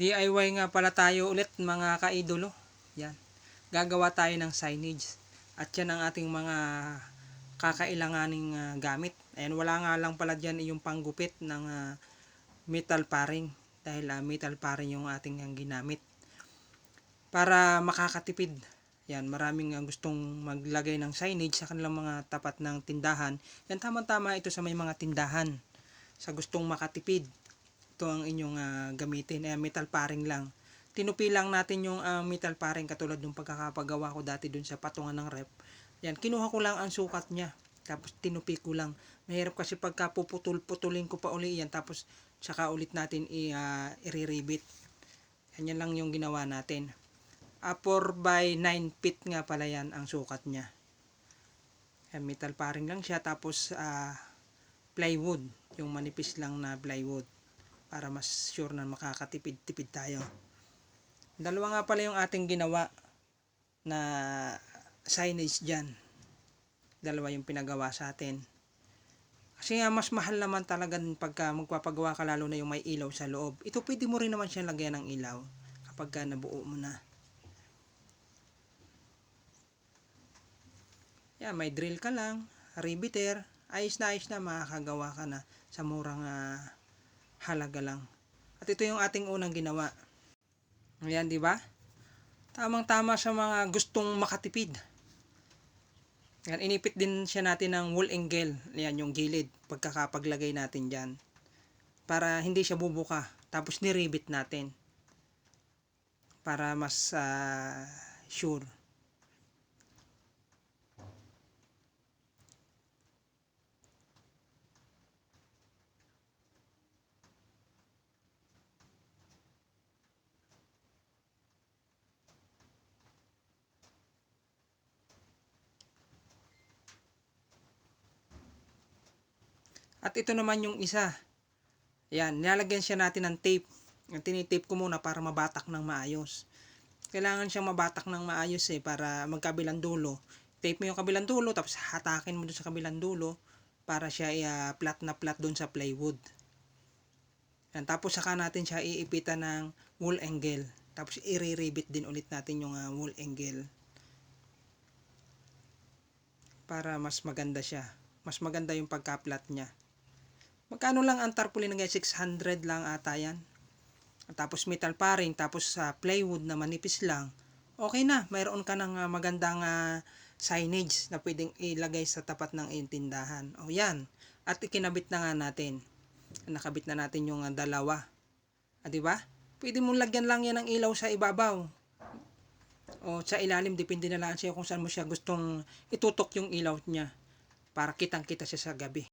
DIY nga pala tayo ulit mga kaidolo. Yan. Gagawa tayo ng signage. At yan ang ating mga kakailanganing ah, gamit. Ayan, wala nga lang pala dyan yung panggupit ng ah, metal paring. Dahil ah, metal paring yung ating ang ginamit. Para makakatipid. Yan, maraming ah, gustong maglagay ng signage sa kanilang mga tapat ng tindahan. Yan, tama-tama ito sa may mga tindahan. Sa gustong makatipid ito ang inyong ah, gamitin. Eh, metal paring lang. Tinupi lang natin yung ah, metal paring katulad ng pagkakapagawa ko dati dun sa patungan ng rep. Yan, kinuha ko lang ang sukat niya. Tapos tinupi ko lang. Mahirap kasi pagka puputol-putulin ko pa uli yan. Tapos saka ulit natin i, ah, i-rebit. Yan, yan lang yung ginawa natin. Ah, 4 by 9 feet nga pala yan ang sukat niya. Yan, metal paring lang siya. Tapos ah, plywood. Yung manipis lang na plywood para mas sure na makakatipid-tipid tayo. Dalawa nga pala yung ating ginawa na signage dyan. Dalawa yung pinagawa sa atin. Kasi nga mas mahal naman talaga pagka magpapagawa ka lalo na yung may ilaw sa loob. Ito pwede mo rin naman siyang lagyan ng ilaw kapag ka nabuo mo na. Yan, may drill ka lang, riveter, ayos na ayos na makakagawa ka na sa murang ah, halaga lang. At ito yung ating unang ginawa. Ayan, di ba? Tamang-tama sa mga gustong makatipid. Yan, inipit din siya natin ng wool angle. Yan, yung gilid. Pagkakapaglagay natin dyan. Para hindi siya bubuka. Tapos niribit natin. Para mas ah, sure. At ito naman yung isa. Yan, nilalagyan siya natin ng tape. Tinitape ko muna para mabatak ng maayos. Kailangan siyang mabatak ng maayos eh para magkabilang dulo. Tape mo yung kabilang dulo tapos hatakin mo dun sa kabilang dulo para siya uh, flat na flat dun sa plywood. Yan, tapos saka natin siya iipitan ng wool angle. Tapos i-rebit din ulit natin yung uh, wool angle. Para mas maganda siya. Mas maganda yung pagka-flat niya. Magkano lang ang tarpaulin ng 600 lang ata yan. Tapos metal paring, tapos sa plywood na manipis lang. Okay na, mayroon ka ng ah, magandang ah, signage na pwedeng ilagay sa tapat ng tindahan. O yan. At ikinabit na nga natin. Nakabit na natin yung ah, dalawa. Ah, di ba? Pwede mong lagyan lang yan ng ilaw sa ibabaw. O sa ilalim, depende na lang siya kung saan mo siya gustong itutok yung ilaw niya para kitang kita siya sa gabi.